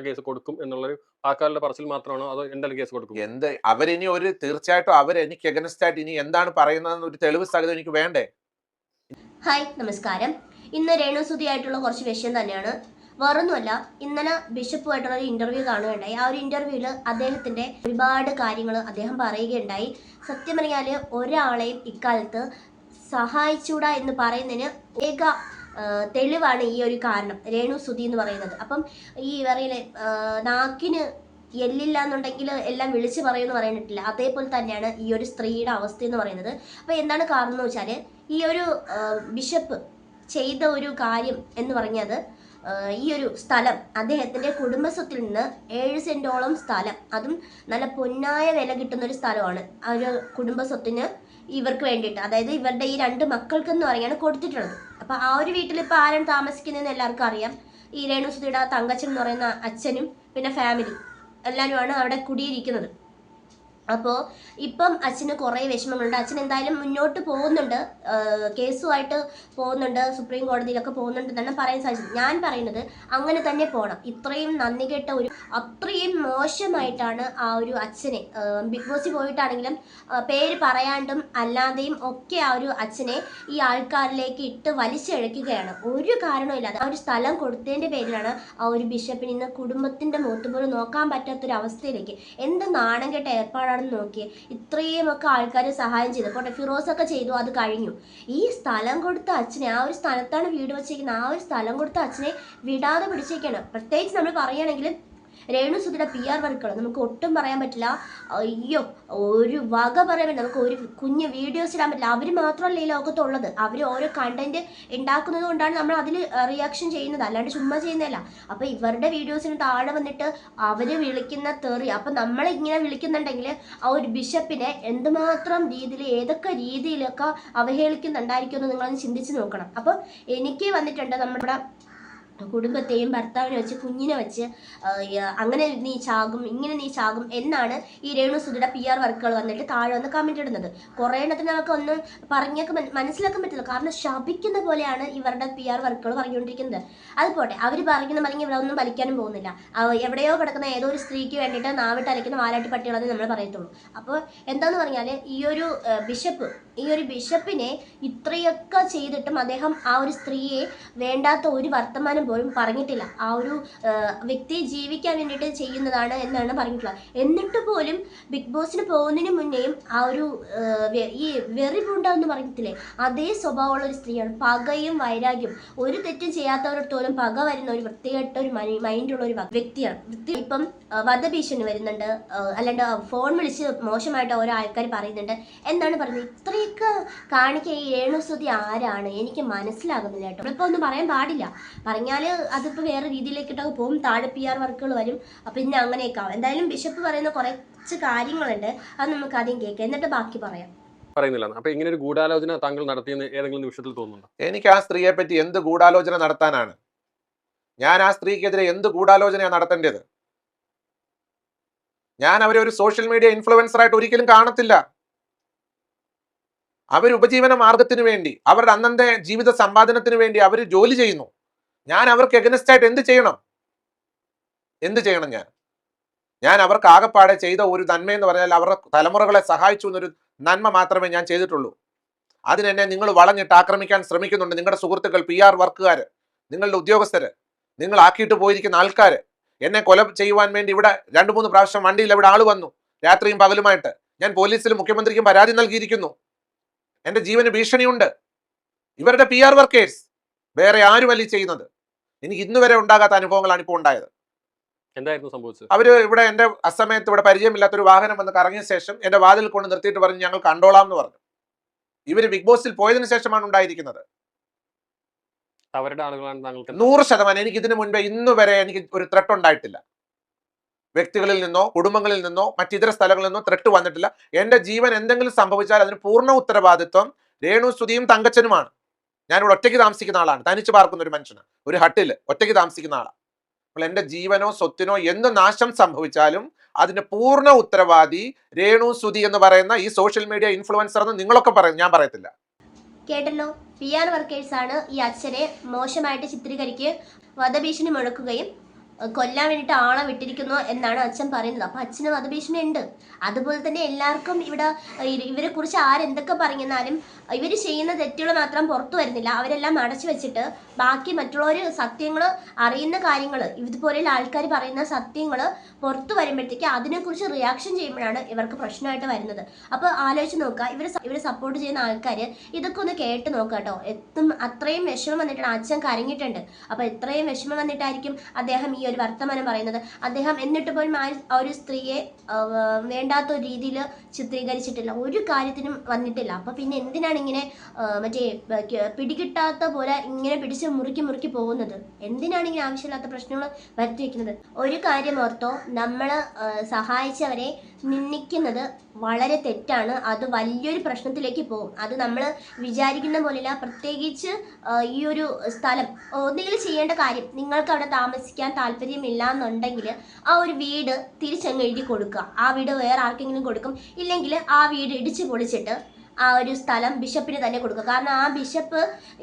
Case കൊടുക്കും എന്നുള്ളൊരു ആൾക്കാരുടെ പറച്ചിൽ മാത്രമാണോ അതോ എന്തായാലും കേസ് കൊടുക്കും എന്ത് അവരിനി ഒരു തീർച്ചയായിട്ടും അവർ എനിക്ക് എഗനസ്റ്റ് ആയിട്ട് ഇനി എന്താണ് പറയുന്നതെന്ന് ഒരു തെളിവ് സ്ഥലം എനിക്ക് വേണ്ടേ? ഹായ് നമസ്കാരം. ഇന്ന് രേണുസുതിയായിട്ടുള്ള കുറച്ച് വിഷയം തന്നെയാണ്. വേറൊന്നുമല്ല ഇന്നലെ ബിഷപ്പുമായിട്ടുള്ള ഒരു ഇന്റർവ്യൂ കാണുകയുണ്ടായി. ആ ഒരു ഇന്റർവ്യൂവിൽ അദ്ദേഹത്തിന്റെ ഒരുപാട് കാര്യങ്ങൾ അദ്ദേഹം പറയുകയുണ്ടായി. സത്യം പറഞ്ഞാൽ ഒരാളെയും ഇക്കാലത്ത് സഹായിച്ചൂടാ എന്ന് പറയുന്നതിന് ഏക തെളിവാണ് ഈ ഒരു കാരണം. രേണു സുധി എന്ന് പറയുന്നത്. അപ്പം ഈ പറയുന്നത് നാക്കിന് എല്ലില്ല എന്നുണ്ടെങ്കിൽ എല്ലാം വിളിച്ച് പറയുമെന്ന് പറയുന്നിട്ടില്ല അതേപോലെ തന്നെയാണ് ഈ ഒരു സ്ത്രീയുടെ അവസ്ഥ എന്ന് പറയുന്നത്. അപ്പോൾ എന്താണ് കാരണം എന്ന് വെച്ചാൽ ഈ ഒരു ബിഷപ്പ് ചെയ്ത ഒരു കാര്യം എന്ന് പറഞ്ഞത് ഈ ഒരു സ്ഥലം അദ്ദേഹത്തിന്റെ കുടുംബസ്വത്തിൽ നിന്ന് ഏഴ് സെന്റോളം സ്ഥലം. അതും നല്ല പൊന്നായ വില കിട്ടുന്ന ഒരു സ്ഥലമാണ് ആ ഒരു കുടുംബസ്വത്തിന് ഇവർക്ക് വേണ്ടിയിട്ട്. അതായത് ഇവരുടെ ഈ രണ്ട് മക്കൾക്കെന്ന് പറയാണ് കൊടുത്തിട്ടുള്ളത്. അപ്പോൾ ആ ഒരു വീട്ടിൽ ഇപ്പോൾ ആരാണ് താമസിക്കുന്നതെന്ന് എല്ലാവർക്കും അറിയാം. ഈ രേണുസുതിയുടെ തങ്കച്ചൻ എന്ന് പറയുന്ന അച്ഛനും പിന്നെ ഫാമിലി എല്ലാവരുമാണ് അവിടെ കുടിയിരിക്കുന്നത്. അപ്പോൾ ഇപ്പം അച്ഛന് കുറേ വിഷമങ്ങളുണ്ട്. അച്ഛൻ എന്തായാലും മുന്നോട്ട് പോകുന്നുണ്ട്. കേസുമായിട്ട് പോകുന്നുണ്ട്. സുപ്രീം കോടതിയിലൊക്കെ പോകുന്നുണ്ട് തന്നെ പറയാൻ സാധിച്ചത്. ഞാൻ പറയുന്നത് അങ്ങനെ തന്നെ പോകണം ഇത്രയും നന്ദി കേട്ട ഒരു അത്രയും മോശമായിട്ടാണ് ആ ഒരു അച്ഛനെ ബിഗ് ബോസിൽ പോയിട്ടാണെങ്കിലും പേര് പറയാണ്ടും അല്ലാതെയും ഒക്കെ ആ ഒരു അച്ഛനെ ഈ ആൾക്കാരിലേക്ക് ഇട്ട് വലിച്ചെഴക്കുകയാണ്. ഒരു കാരണവുമില്ലാതെ ആ ഒരു സ്ഥലം കൊടുത്തതിന്റെ പേരിലാണ് ആ ഒരു ബിഷപ്പിന് ഇന്ന് കുടുംബത്തിന്റെ മുഖത്ത് പോലും നോക്കാൻ പറ്റാത്തൊരു അവസ്ഥയിലേക്ക് എന്ത് നാണം കെട്ട ഏർപ്പാടാണെന്ന് നോക്കിയേ. ഇത്രയും ഒക്കെ ആൾക്കാർ സഹായം ചെയ്തു. പോട്ടെ ഫിറോസ് ഒക്കെ ചെയ്തു. അത് കഴിഞ്ഞു. ഈ സ്ഥലം കൊടുത്ത അച്ഛനെ ആ ഒരു സ്ഥലത്താണ് വീട് വെച്ചേക്കുന്നത് ആ ഒരു സ്ഥലം കൊടുത്ത അച്ഛനെ വിടാതെ പിടിച്ചേക്കാണ്. പ്രത്യേകിച്ച് നമ്മൾ പറയുകയാണെങ്കിൽ രേണു സുധയുടെ പി ആർ വർക്കുകൾ നമുക്ക് ഒട്ടും പറയാൻ പറ്റില്ല. അയ്യോ ഒരു വക പറയാൻ പറ്റില്ല. നമുക്ക് ഒരു കുഞ്ഞ് വീഡിയോസ് ഇടാൻ പറ്റില്ല. അവർ മാത്രമല്ല ഈ ലോകത്തുള്ളത്. അവർ ഓരോ കണ്ടന്റ് ഉണ്ടാക്കുന്നത് കൊണ്ടാണ് നമ്മൾ അതിൽ റിയാക്ഷൻ ചെയ്യുന്നത്. അല്ലാണ്ട് ചുമ്മാ ചെയ്യുന്നതല്ല. അപ്പോൾ ഇവരുടെ വീഡിയോസിന് താഴെ വന്നിട്ട് അവർ വിളിക്കുന്ന തെറി അപ്പം നമ്മളിങ്ങനെ വിളിക്കുന്നുണ്ടെങ്കിൽ ആ ഒരു ബിഷപ്പിനെ എന്തുമാത്രം രീതിയിൽ ഏതൊക്കെ രീതിയിലൊക്കെ അവഹേളിക്കുന്നുണ്ടായിരിക്കും എന്ന് നിങ്ങളൊന്ന് ചിന്തിച്ച് നോക്കണം. അപ്പം എനിക്ക് വന്നിട്ടുണ്ട് നമ്മുടെ കുടുംബത്തെയും ഭർത്താവിനെ വെച്ച് കുഞ്ഞിനെ വെച്ച് അങ്ങനെ നീ ചാകും ഇങ്ങനെ നീ ചാകും എന്നാണ് ഈ രേണു സുധിയുടെ പി ആർ വർക്കുകൾ വന്നിട്ട് താഴെ വന്ന് കമന്റ് ഇടുന്നത്. കുറേ എണ്ണത്തിന് നമുക്ക് ഒന്നും പറഞ്ഞൊക്കെ മനസ്സിലാക്കാൻ പറ്റില്ല. കാരണം ശപിക്കുന്ന പോലെയാണ് ഇവരുടെ പി ആർ വർക്കുകൾ പറഞ്ഞുകൊണ്ടിരിക്കുന്നത്. അത് പോട്ടെ അവർ പറയുന്ന അല്ലെങ്കിൽ ഇവിടെ ഒന്നും വലിക്കാനും പോകുന്നില്ല. എവിടെയോ കിടക്കുന്ന ഏതോ ഒരു സ്ത്രീക്ക് വേണ്ടിയിട്ട് നാവിട്ട് അലക്കുന്ന വാലാട്ടി പട്ടികളെന്ന് നമ്മൾ പറയത്തുള്ളൂ. അപ്പോൾ എന്താന്ന് പറഞ്ഞാൽ ഈ ഒരു ബിഷപ്പ് ഈ ഒരു ബിഷപ്പിനെ ഇത്രയൊക്കെ ചെയ്തിട്ടും അദ്ദേഹം ആ ഒരു സ്ത്രീയെ വേണ്ടാത്ത ഒരു വർത്തമാനം പോലും പറഞ്ഞിട്ടില്ല. ആ ഒരു വ്യക്തിയെ ജീവിക്കാൻ വേണ്ടിയിട്ട് ചെയ്യുന്നതാണ് എന്നാണ് പറഞ്ഞിട്ടുള്ളത്. എന്നിട്ട് പോലും ബിഗ് ബോസിന് പോകുന്നതിന് മുന്നേയും ആ ഒരു ഈ വെറിപുണ്ട എന്ന് പറഞ്ഞിട്ടില്ലേ അതേ സ്വഭാവമുള്ള ഒരു സ്ത്രീയാണ്. പകയും വൈരാഗ്യം. ഒരു തെറ്റും ചെയ്യാത്തവരോടത്തോളം പക വരുന്ന ഒരു വൃത്തികെട്ട ഒരു മൈൻഡുള്ള ഒരു വ്യക്തിയാണ്. വൃത്തി ഇപ്പം വധഭീഷണി വരുന്നുണ്ട്. അല്ലാണ്ട് ഫോൺ വിളിച്ച് മോശമായിട്ട് ഓരോ ആൾക്കാർ പറയുന്നുണ്ട്. എന്താണ് പറയുന്നത് ഇത്രയൊക്കെ കാണിക്ക ഈ രേണുസ്തുതി ആരാണ്? എനിക്ക് മനസ്സിലാകുന്നില്ല കേട്ടോ. നമ്മളിപ്പോൾ ഒന്നും പറയാൻ പാടില്ല. പറഞ്ഞാൽ അതിപ്പോൾ വേറെ രീതിയിലേക്കിട്ടൊക്കെ പോകും താഴെ പി ആർ വർക്കുകൾ വരും. അപ്പം പിന്നെ അങ്ങനെയൊക്കെ ആവും. എന്തായാലും ബിഷപ്പ് പറയുന്ന കുറച്ച് കാര്യങ്ങളുണ്ട്. അത് നമുക്ക് ആദ്യം കേൾക്കാം. എന്നിട്ട് ബാക്കി പറയാം. പറയുന്നില്ല അപ്പൊ ഇങ്ങനെ ഒരു ഗൂഢാലോചന താങ്കൾ നടത്തിയെന്ന് ഏതെങ്കിലും നിമിഷത്തിൽ തോന്നുന്നുണ്ടോ? എനിക്ക് ആ സ്ത്രീയെ പറ്റി എന്ത് ഗൂഢാലോചന നടത്താനാണ്? ഞാൻ ആ സ്ത്രീക്കെതിരെ എന്ത് ഗൂഢാലോചനയാണ് നടത്തേണ്ടത്? ഞാൻ അവരെ ഒരു സോഷ്യൽ മീഡിയ ഇൻഫ്ലുവൻസർ ആയിട്ട് ഒരിക്കലും കാണത്തില്ല. അവർ ഉപജീവന മാർഗത്തിന് വേണ്ടി അവരുടെ അന്നത്തെ ജീവിത സമ്പാദനത്തിന് വേണ്ടി അവർ ജോലി ചെയ്യുന്നു. ഞാൻ അവർക്ക് എഗനസ്റ്റ് ആയിട്ട് എന്ത് ചെയ്യണം? എന്ത് ചെയ്യണം ഞാൻ? ഞാൻ അവർക്ക് ആകെപ്പാടെ ചെയ്ത ഒരു നന്മയെന്ന് പറഞ്ഞാൽ അവരുടെ തലമുറകളെ സഹായിച്ചു എന്നൊരു നന്മ മാത്രമേ ഞാൻ ചെയ്തിട്ടുള്ളൂ. അതിനെന്നെ നിങ്ങൾ വളഞ്ഞിട്ട് ആക്രമിക്കാൻ ശ്രമിക്കുന്നുണ്ട് നിങ്ങളുടെ സുഹൃത്തുക്കൾ പി ആർ വർക്കുകാർ നിങ്ങളുടെ ഉദ്യോഗസ്ഥർ നിങ്ങൾ ആക്കിയിട്ട് പോയിരിക്കുന്ന ആൾക്കാർ. എന്നെ കൊല ചെയ്യുവാൻ വേണ്ടി ഇവിടെ രണ്ട് മൂന്ന് പ്രാവശ്യം വണ്ടിയിൽ ഇവിടെ ആൾ വന്നു രാത്രിയും പകലുമായിട്ട്. ഞാൻ പോലീസിലും മുഖ്യമന്ത്രിക്കും പരാതി നൽകിയിരിക്കുന്നു. എന്റെ ജീവന് ഭീഷണിയുണ്ട്. ഇവരുടെ പി ആർ വർക്കേഴ്സ് വേറെ ആരുമല്ല അല്ലേ ചെയ്യുന്നത്. എനിക്ക് ഇന്ന് വരെ ഉണ്ടാകാത്ത അനുഭവങ്ങളാണ് ഇപ്പോൾ ഉണ്ടായത്. എന്തായിരുന്നു സംഭവിച്ചത്? അവർ ഇവിടെ എന്റെ അസമയത്ത് ഇവിടെ പരിചയമില്ലാത്ത ഒരു വാഹനം വന്ന് കറങ്ങിയ ശേഷം എന്റെ വാതിൽ കൊണ്ട് നിർത്തിയിട്ട് പറഞ്ഞ് ഞങ്ങൾ കണ്ടോളാം എന്ന് പറഞ്ഞു. ഇവർ ബിഗ് ബോസിൽ പോയതിനു ശേഷമാണ് ഉണ്ടായിരിക്കുന്നത്. അവരുടെ ആളുകളാണ് നൂറ് ശതമാനം. എനിക്ക് ഇതിനു മുൻപേ ഇന്ന് വരെ എനിക്ക് ഒരു ത്രെട്ട് ഉണ്ടായിട്ടില്ല. വ്യക്തികളിൽ നിന്നോ കുടുംബങ്ങളിൽ നിന്നോ മറ്റിതര സ്ഥലങ്ങളിൽ നിന്നോ ത്രെട്ട് വന്നിട്ടില്ല. എന്റെ ജീവൻ എന്തെങ്കിലും സംഭവിച്ചാൽ അതിന് പൂർണ ഉത്തരവാദിത്വം രേണു സ്തുതിയും തങ്കച്ചനുമാണ്. ഞാനിവിടെ ഒറ്റയ്ക്ക് താമസിക്കുന്ന ആളാണ്. തനിച്ച് പാർക്കുന്ന ഒരു മനുഷ്യന് ഒരു ഹട്ടിൽ ഒറ്റയ്ക്ക് താമസിക്കുന്ന ആളാണ് അപ്പോൾ എന്റെ ജീവനോ സ്വത്തിനോ എന്ത് നാശം സംഭവിച്ചാലും അതിന് പൂർണ ഉത്തരവാദി രേണു സുതി എന്ന് പറയുന്ന ഈ സോഷ്യൽ മീഡിയ ഇൻഫ്ലുവൻസർ എന്ന് നിങ്ങളൊക്കെ പറയും ഞാൻ പറയത്തില്ല. കേട്ടല്ലോ. പി ആർ വർക്കേഴ്സാണ് ഈ അച്ഛനെ മോശമായിട്ട് ചിത്രീകരിക്കുകയും വധഭീഷണി മുഴക്കുകയും കൊല്ലാൻ വേണ്ടിയിട്ട് ആളെ വിട്ടിരിക്കുന്നു എന്നാണ് അച്ഛൻ പറയുന്നത്. അപ്പൊ അച്ഛന് വധഭീഷണി ഉണ്ട് അതുപോലെ തന്നെ എല്ലാവർക്കും ഇവിടെ ഇവരെ കുറിച്ച് ആരെന്തൊക്കെ പറഞ്ഞാലും ഇവർ ചെയ്യുന്ന തെറ്റുകൾ മാത്രം പുറത്തു വരുന്നില്ല. അവരെല്ലാം അടച്ചു വെച്ചിട്ട് ബാക്കി മറ്റുള്ളവർ സത്യങ്ങൾ അറിയുന്ന കാര്യങ്ങൾ ഇതുപോലെയുള്ള ആൾക്കാർ പറയുന്ന സത്യങ്ങൾ പുറത്തു വരുമ്പോഴത്തേക്ക് അതിനെക്കുറിച്ച് റിയാക്ഷൻ ചെയ്യുമ്പോഴാണ് ഇവർക്ക് പ്രശ്നമായിട്ട് വരുന്നത്. അപ്പോൾ ആലോചിച്ച് നോക്കുക. ഇവർ ഇവർ സപ്പോർട്ട് ചെയ്യുന്ന ആൾക്കാർ ഇതൊക്കെ ഒന്ന് കേട്ട് നോക്കുക കേട്ടോ. എത്തും അത്രയും വിഷമം വന്നിട്ടാണ് അച്ഛൻ കരങ്ങിയിട്ടുണ്ട് അപ്പോൾ ഇത്രയും വിഷമം വന്നിട്ടായിരിക്കും അദ്ദേഹം ഒരു വർത്തമാനം പറയുന്നത്. അദ്ദേഹം എന്നിട്ട് പോലും ആ ഒരു സ്ത്രീയെ വേണ്ടാത്ത ഒരു രീതിയിൽ ചിത്രീകരിച്ചിട്ടില്ല. ഒരു കാര്യത്തിനും വന്നിട്ടില്ല. അപ്പോൾ പിന്നെ എന്തിനാണ് ഇങ്ങനെ മറ്റേ പിടികിട്ടാത്ത പോലെ ഇങ്ങനെ പിടിച്ച് മുറുക്കി മുറുക്കി പോകുന്നത്? എന്തിനാണ് ഇങ്ങനെ ആവശ്യമില്ലാത്ത പ്രശ്നങ്ങൾ വരുത്തി വെക്കുന്നത് ഒരു കാര്യം ഓർത്തോ. നമ്മൾ സഹായിച്ചവരെ നിന്ദിക്കുന്നത് വളരെ തെറ്റാണ്. അത് വലിയൊരു പ്രശ്നത്തിലേക്ക് പോകും. അത് നമ്മൾ വിചാരിക്കുന്ന പോലെയല്ല. പ്രത്യേകിച്ച് ഈ ഒരു സ്ഥലം ഒന്നുകിൽ ചെയ്യേണ്ട കാര്യം നിങ്ങൾക്ക് അവിടെ താമസിക്കാൻ താല്പര്യമില്ല എന്നുണ്ടെങ്കിൽ ആ ഒരു വീട് തിരിച്ചങ്ങ് എഴുതി കൊടുക്കുക. ആ വീട് വേറെ ആർക്കെങ്കിലും കൊടുക്കും. ഇല്ലെങ്കിൽ ആ വീട് ഇടിച്ചു പൊളിച്ചിട്ട് ആ ഒരു സ്ഥലം ബിഷപ്പിന് തന്നെ കൊടുക്കുക. കാരണം ആ ബിഷപ്പ്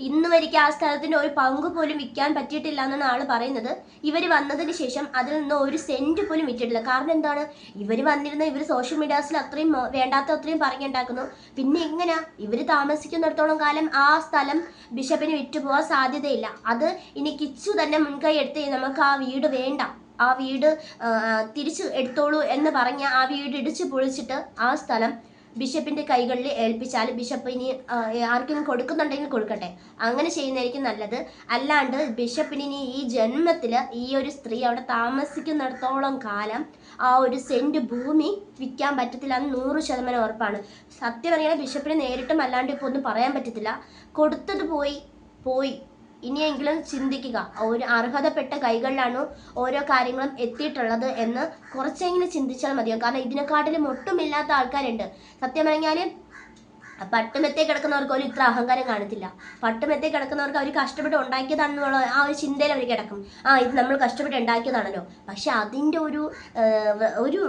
ഇന്ന് വരയ്ക്ക് ആ സ്ഥലത്തിന്റെ ഒരു പങ്ക് പോലും വിൽക്കാൻ പറ്റിയിട്ടില്ല എന്നാണ് ആൾ പറയുന്നത്. ഇവർ വന്നതിന് ശേഷം അതിൽ നിന്ന് ഒരു സെന്റ് പോലും വിറ്റിട്ടില്ല. കാരണം എന്താണ്? ഇവർ വന്നിരുന്ന ഇവർ സോഷ്യൽ മീഡിയാസിൽ അത്രയും വേണ്ടാത്ത അത്രയും പറഞ്ഞുണ്ടാക്കുന്നു പിന്നെ എങ്ങനെയാ ഇവർ താമസിക്കുന്നിടത്തോളം കാലം ആ സ്ഥലം ബിഷപ്പിന് വിറ്റുപോകാൻ സാധ്യതയില്ല. അത് ഇനി കിച്ചു തന്നെ മുൻകൈ എടുത്ത് നമുക്ക് ആ വീട് വേണ്ട. ആ വീട് തിരിച്ചു എടുത്തോളൂ എന്ന് പറഞ്ഞ് ആ വീട് ഇടിച്ചു പൊളിച്ചിട്ട് ആ സ്ഥലം ബിഷപ്പിന്റെ കൈകളിൽ ഏൽപ്പിച്ചാൽ ബിഷപ്പ് ഇനി ആർക്കും ആർക്കെങ്കിലും കൊടുക്കുന്നുണ്ടെങ്കിൽ കൊടുക്കട്ടെ. അങ്ങനെ ചെയ്യുന്നതായിരിക്കും നല്ലത്. അല്ലാണ്ട് ബിഷപ്പിന് ഇനി ഈ ജന്മത്തിൽ ഈ ഒരു സ്ത്രീ അവിടെ താമസിക്കുന്നിടത്തോളം കാലം ആ ഒരു സെന്റ് ഭൂമി വിൽക്കാൻ പറ്റത്തില്ല എന്ന് നൂറ് ശതമാനം ഉറപ്പാണ്. സത്യം പറയുകയാണെങ്കിൽ ബിഷപ്പിന് നേരിട്ടും അല്ലാണ്ട് ഇപ്പോൾ ഒന്നും പറയാൻ പറ്റത്തില്ല. കൊടുത്തത് പോയി പോയി. ഇനിയെങ്കിലും ചിന്തിക്കുക. ഒരു അർഹതപ്പെട്ട കൈകളിലാണ് ഓരോ കാര്യങ്ങളും എത്തിയിട്ടുള്ളത് എന്ന് കുറച്ചെങ്കിലും ചിന്തിച്ചാൽ മതിയാവും. കാരണം ഇതിനെക്കാട്ടിലും ഒട്ടുമില്ലാത്ത ആൾക്കാരുണ്ട്. സത്യം പറഞ്ഞാൽ പട്ടുമെത്തേ കിടക്കുന്നവർക്ക് ഒരു ഇത്ര അഹങ്കാരം കാണത്തില്ല. പട്ടുമെത്തേ കിടക്കുന്നവർക്ക് അവർ കഷ്ടപ്പെട്ട് ഉണ്ടാക്കിയതാണെന്നുള്ള ആ ഒരു ചിന്തയിൽ അവർ കിടക്കും. ആ ഇത് നമ്മൾ കഷ്ടപ്പെട്ട് ഉണ്ടാക്കിയതാണല്ലോ. പക്ഷെ അതിന്റെ ഒരു ഒരു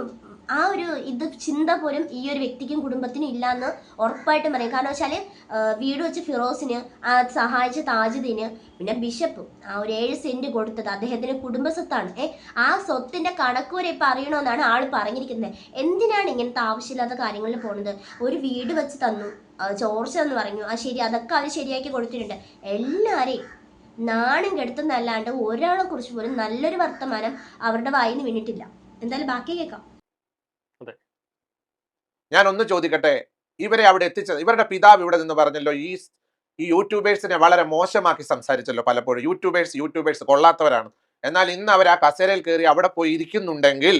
ആ ഒരു ഇത് ചിന്ത പോലും ഈ ഒരു വ്യക്തിക്കും കുടുംബത്തിനും ഇല്ലാന്ന് ഉറപ്പായിട്ടും പറയും. കാരണം വെച്ചാൽ വീട് വെച്ച് ഫിറോസിന് ആ സഹായിച്ച താജിദിന് പിന്നെ ബിഷപ്പ് ആ ഒരു ഏഴ് സെന്റ് കൊടുത്തത് അദ്ദേഹത്തിന് കുടുംബസ്വത്താണ്. ഏ ആ സ്വത്തിന്റെ കണക്ക് വരെ ഇപ്പം അറിയണമെന്നാണ് ആൾ പറഞ്ഞിരിക്കുന്നത്. എന്തിനാണ് ഇങ്ങനത്തെ ആവശ്യമില്ലാത്ത കാര്യങ്ങളിൽ പോണത്? ഒരു വീട് വെച്ച് തന്നു ചോർച്ച എന്ന് പറഞ്ഞു ആ ശരി അതൊക്കെ അവർ ശരിയാക്കി കൊടുത്തിട്ടുണ്ട്. എല്ലാവരെയും നാണം കെടുത്തുന്നല്ലാണ്ട് ഒരാളെ കുറിച്ച് പോലും നല്ലൊരു വർത്തമാനം അവരുടെ വായിന്ന് വീണിട്ടില്ല എന്തായാലും ബാക്കി കേൾക്കാം. ഞാൻ ഒന്ന് ചോദിക്കട്ടെ? ഇവരെ അവിടെ എത്തിച്ചത് ഇവരുടെ പിതാവ് ഇവിടെ നിന്ന് പറഞ്ഞല്ലോ ഈ ഈ യൂട്യൂബേഴ്സിനെ വളരെ മോശമാക്കി സംസാരിച്ചല്ലോ പലപ്പോഴും. യൂട്യൂബേഴ്സ് യൂട്യൂബേഴ്സ് കൊള്ളാത്തവരാണ്. എന്നാൽ ഇന്ന് അവർ ആ കസേരയിൽ കയറി അവിടെ പോയി ഇരിക്കുന്നുണ്ടെങ്കിൽ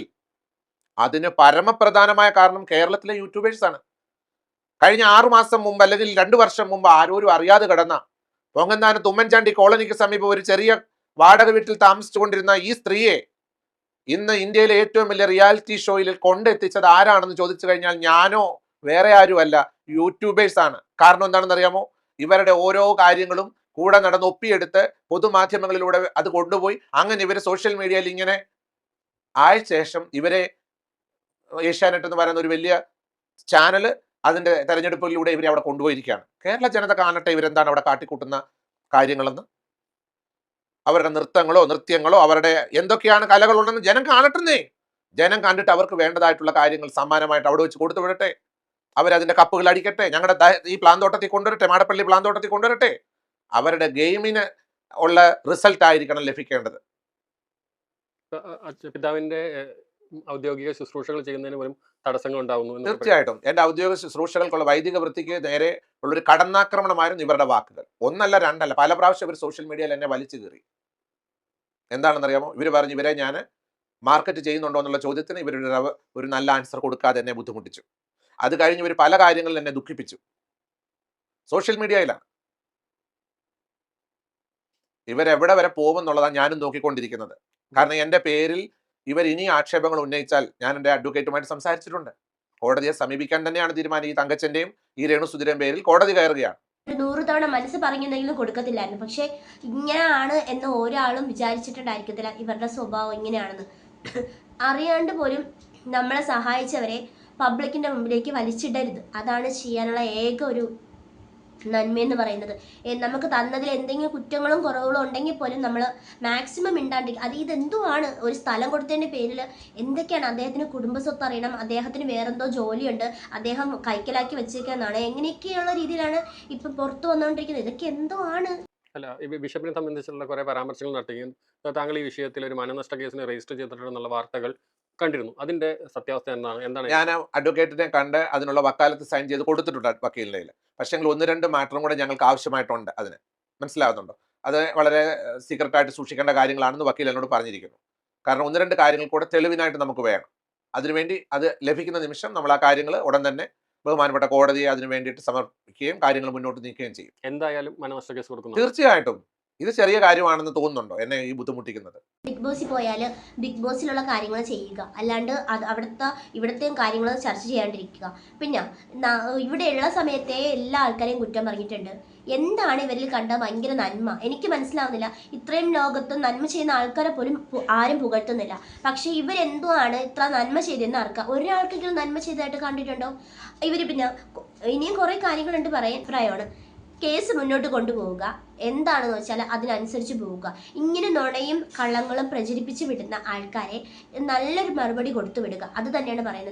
അതിന് പരമപ്രധാനമായ കാരണം കേരളത്തിലെ യൂട്യൂബേഴ്സ് ആണ്. കഴിഞ്ഞ ആറു മാസം മുമ്പ് അല്ലെങ്കിൽ രണ്ടു വർഷം മുമ്പ് ആരോരും അറിയാതെ കിടന്ന പൊങ്ങന്താനത്ത് ഉമ്മൻചാണ്ടി കോളനിക്ക് സമീപം ഒരു ചെറിയ വാടക വീട്ടിൽ താമസിച്ചുകൊണ്ടിരുന്ന ഈ സ്ത്രീയെ ഇന്ന് ഇന്ത്യയിലെ ഏറ്റവും വലിയ റിയാലിറ്റി ഷോയിൽ കൊണ്ടെത്തിച്ചത് ആരാണെന്ന് ചോദിച്ചു കഴിഞ്ഞാൽ ഞാനോ വേറെ ആരുമല്ല യൂട്യൂബേഴ്സ് ആണ്. കാരണം എന്താണെന്ന് അറിയാമോ ഇവരുടെ ഓരോ കാര്യങ്ങളും കൂടെ നടന്ന് ഒപ്പിയെടുത്ത് പൊതുമാധ്യമങ്ങളിലൂടെ അത് കൊണ്ടുപോയി. അങ്ങനെ ഇവർ സോഷ്യൽ മീഡിയയിൽ ഇങ്ങനെ ആയ ശേഷം ഇവരെ ഏഷ്യാനെറ്റ് എന്ന് പറയുന്ന ഒരു വലിയ ചാനൽ അതിന്റെ തെരഞ്ഞെടുപ്പിലൂടെ ഇവരെ അവിടെ കൊണ്ടുപോയിരിക്കുകയാണ്. കേരള ജനത കാണട്ടെ ഇവരെന്താണ് അവിടെ കാട്ടിക്കൂട്ടുന്ന കാര്യങ്ങളെന്ന്? അവരുടെ നൃത്തങ്ങളോ നൃത്യങ്ങളോ അവരുടെ എന്തൊക്കെയാണ് കലകളുണ്ടെന്ന് ജനം കാണട്ടെന്നേ. ജനം കണ്ടിട്ട് അവർക്ക് വേണ്ടതായിട്ടുള്ള കാര്യങ്ങൾ സമ്മാനമായിട്ട് അവിടെ വെച്ച് കൊടുത്തു വിടട്ടെ. അവരതിന്റെ കപ്പുകൾ അടിക്കട്ടെ. ഞങ്ങളുടെ ഈ പ്ലാൻ തോട്ടത്തിൽ കൊണ്ടുവരട്ടെ. മാടപ്പള്ളി പ്ലാൻ തോട്ടത്തിൽ കൊണ്ടുവരട്ടെ. അവരുടെ ഗെയിമിന് ഉള്ള റിസൾട്ട് ആയിരിക്കണം ലഭിക്കേണ്ടത്. അ- ഔദ്യോഗിക ശുശ്രൂഷകൾ ചെയ്യുന്നതിന് പോലും തടസ്സങ്ങൾ ഉണ്ടാകുന്നു തീർച്ചയായിട്ടും. എന്റെ ഔദ്യോഗിക ശുശ്രൂഷകൾക്കുള്ള വൈദിക വൃത്തിക്ക് നേരെ ഉള്ളൊരു കടന്നാക്രമണമായിരുന്നു ഇവരുടെ വാക്കുകൾ. ഒന്നല്ല രണ്ടല്ല. പല പ്രാവശ്യം ഇവർ സോഷ്യൽ മീഡിയയിൽ എന്നെ വലിച്ചു കയറി എന്താണെന്നറിയാമോ? ഇവർ പറഞ്ഞു ഇവരെ ഞാൻ മാർക്കറ്റ് ചെയ്യുന്നുണ്ടോ എന്നുള്ള ചോദ്യത്തിന് ഇവരൊരു ഒരു നല്ല ആൻസർ കൊടുക്കാതെ എന്നെ ബുദ്ധിമുട്ടിച്ചു. അത് കഴിഞ്ഞ് ഇവർ പല കാര്യങ്ങളിൽ എന്നെ ദുഃഖിപ്പിച്ചു. സോഷ്യൽ മീഡിയയിലാണ്. ഇവരെവിടെ വരെ പോകുമെന്നുള്ളതാണ് ഞാനും നോക്കിക്കൊണ്ടിരിക്കുന്നത്. കാരണം എന്റെ പേരിൽ ഇവർ ഇനി ആക്ഷേപങ്ങൾ ഉന്നയിച്ചാൽ ഞാൻ എന്റെ അഡ്വക്കേറ്റുമായിട്ട് സംസാരിച്ചിട്ടുണ്ട്. കോടതിയെ സമീപിക്കാൻ തന്നെയാണ് തീരുമാനം. ഈ തങ്കച്ചന്റെയും ഈ രേണുസുധിരയും പേരിൽ കോടതി കയറുകയാണ്. നൂറ് തവണ മനസ്സ് പറഞ്ഞെന്തെങ്കിലും കൊടുക്കത്തില്ലായിരുന്നു. പക്ഷെ ഇങ്ങനെയാണ് എന്ന് ഒരാളും വിചാരിച്ചിട്ടുണ്ടായിരിക്കത്തില്ല. ഇവരുടെ സ്വഭാവം ഇങ്ങനെയാണെന്ന്. അറിയാണ്ട് പോലും നമ്മളെ സഹായിച്ചവരെ പബ്ലിക്കിന്റെ മുമ്പിലേക്ക് വലിച്ചിടരുത്. അതാണ് ചെയ്യാനുള്ള ഏക ഒരു നന്മയെന്ന് പറയുന്നത്. നമുക്ക് തന്നതിൽ എന്തെങ്കിലും കുറ്റങ്ങളും കുറവുകളും ഉണ്ടെങ്കിൽ പോലും നമ്മൾ മാക്സിമം ഉണ്ടാണ്ടിരിക്കും അത് ഇതെന്തുമാണ് ഒരു സ്ഥലം കൊടുത്തതിന്റെ പേരിൽ എന്തൊക്കെയാണ് അദ്ദേഹത്തിന് കുടുംബസ്വത്ത് അറിയണം? അദ്ദേഹത്തിന് വേറെന്തോ ജോലിയുണ്ട്. അദ്ദേഹം കൈക്കലാക്കി വെച്ചേക്കാന്നാണ്. എങ്ങനെയൊക്കെയുള്ള രീതിയിലാണ് ഇപ്പം പുറത്തു വന്നുകൊണ്ടിരിക്കുന്നത്? ഇതൊക്കെ എന്തോ ആണ് അല്ല ബിഷപ്പിനെ സംബന്ധിച്ചുള്ള കുറെ പരാമർശങ്ങൾ നടത്തുകയും താങ്കൾ ഈ വിഷയത്തിൽ ഒരു മനനഷ്ട കേസിന് രജിസ്റ്റർ ചെയ്തിട്ടുണ്ടെന്നുള്ള വാർത്തകൾ കണ്ടിരുന്നു. അതിന്റെ സത്യാവസ്ഥ എന്താണ്? എന്താണ് ഞാൻ അഡ്വക്കേറ്റിനെ കണ്ട് അതിനുള്ള വക്കാലത്ത് സൈൻ ചെയ്ത് കൊടുത്തിട്ടുണ്ട് വക്കീലിന്റെ കയ്യിൽ പക്ഷേ ഒന്ന് രണ്ട് മാറ്ററും കൂടെ ഞങ്ങൾക്ക് ആവശ്യമായിട്ടുണ്ട് അതിന്. മനസ്സിലാകുന്നുണ്ടോ അത് വളരെ സീക്രട്ടായിട്ട് സൂക്ഷിക്കേണ്ട കാര്യങ്ങളാണെന്ന് വക്കീൽ എന്നോട് പറഞ്ഞിരിക്കുന്നു. കാരണം ഒന്ന് രണ്ട് കാര്യങ്ങൾ കൂടെ തെളിവിനായിട്ട് നമുക്ക് വേണം. അതിനുവേണ്ടി അത് ലഭിക്കുന്ന നിമിഷം നമ്മൾ ആ കാര്യങ്ങൾ ഉടൻ തന്നെ ബഹുമാനപ്പെട്ട കോടതിയെ അതിനു വേണ്ടിയിട്ട് സമർപ്പിക്കുകയും കാര്യങ്ങൾ മുന്നോട്ട് നീക്കുകയും ചെയ്യും. എന്തായാലും മനനഷ്ട കേസ് കൊടുക്കുന്നു. തീർച്ചയായിട്ടും. ഇത് ചെറിയ കാര്യമാണെന്ന് തോന്നുന്നുണ്ടോ? എന്നെ ഈ ബുദ്ധിമുട്ടിക്കുന്നത്. ബിഗ് ബോസിൽ പോയാൽ ബിഗ് ബോസിലുള്ള കാര്യങ്ങൾ ചെയ്യുക. അല്ലാണ്ട് അത് അവിടുത്തെ ഇവിടുത്തെയും കാര്യങ്ങൾ ചർച്ച ചെയ്യാണ്ടിരിക്കുക. പിന്നെ ഇവിടെയുള്ള സമയത്തെ എല്ലാ ആൾക്കാരെയും കുറ്റം പറഞ്ഞിട്ടുണ്ട്. എന്താണ് ഇവരിൽ കണ്ട ഭയങ്കര നന്മ? എനിക്ക് മനസ്സിലാവുന്നില്ല. ഇത്രയും ലോകത്ത് നന്മ ചെയ്യുന്ന ആൾക്കാരെ പോലും ആരും പുകഴ്ത്തുന്നില്ല. പക്ഷേ ആണ് ഇത്ര നന്മ ചെയ്തതെന്ന് ആർക്കാം? ഒരാൾക്കെങ്കിലും നന്മ ചെയ്തതായിട്ട് കണ്ടിട്ടുണ്ടോ? ഇവർ പിന്നെ ഇനിയും കുറേ കാര്യങ്ങളുണ്ട് പറയാൻ അഭിപ്രായമാണ് കേസ് മുന്നോട്ട് കൊണ്ടുപോവുക. എന്താണെന്ന് വെച്ചാൽ അതിനനുസരിച്ച് പോവുക. ഇങ്ങനെ നുണയും കള്ളങ്ങളും പ്രചരിപ്പിച്ച് വിടുന്ന ആൾക്കാരെ നല്ലൊരു മറുപടി കൊടുത്തു വിടുക. അത് തന്നെയാണ് പറയുന്നത്.